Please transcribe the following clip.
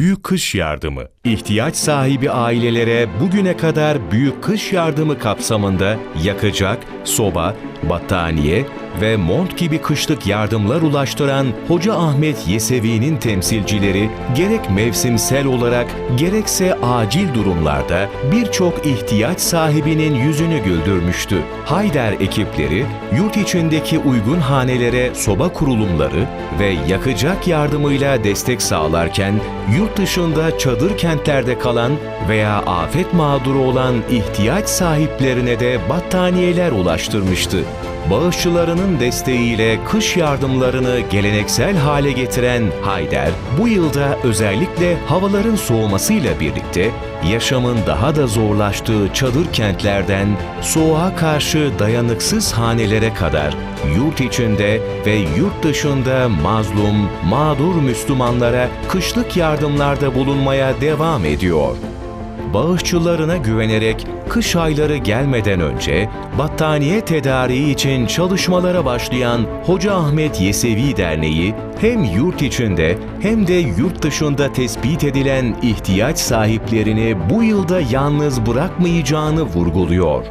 Büyük Kış Yardımı. İhtiyaç sahibi ailelere bugüne kadar Büyük Kış Yardımı kapsamında yakacak, soba, battaniye ve mont gibi kışlık yardımlar ulaştıran Hoca Ahmet Yesevi'nin temsilcileri gerek mevsimsel olarak gerekse acil durumlarda birçok ihtiyaç sahibinin yüzünü güldürmüştü. Hayder ekipleri yurt içindeki uygun hanelere soba kurulumları ve yakacak yardımıyla destek sağlarken yurt dışında çadır kentlerde kalan veya afet mağduru olan ihtiyaç sahiplerine de battaniyeler ulaştırmıştı. Bağışçılarının desteğiyle kış yardımlarını geleneksel hale getiren Hayder, bu yılda özellikle havaların soğumasıyla birlikte yaşamın daha da zorlaştığı çadır kentlerden soğuğa karşı dayanıksız hanelere kadar yurt içinde ve yurt dışında mazlum, mağdur Müslümanlara kışlık yardımlarda bulunmaya devam ediyor bağışçılarına güvenerek kış ayları gelmeden önce battaniye tedariği için çalışmalara başlayan Hoca Ahmet Yesevi Derneği hem yurt içinde hem de yurt dışında tespit edilen ihtiyaç sahiplerini bu yılda yalnız bırakmayacağını vurguluyor.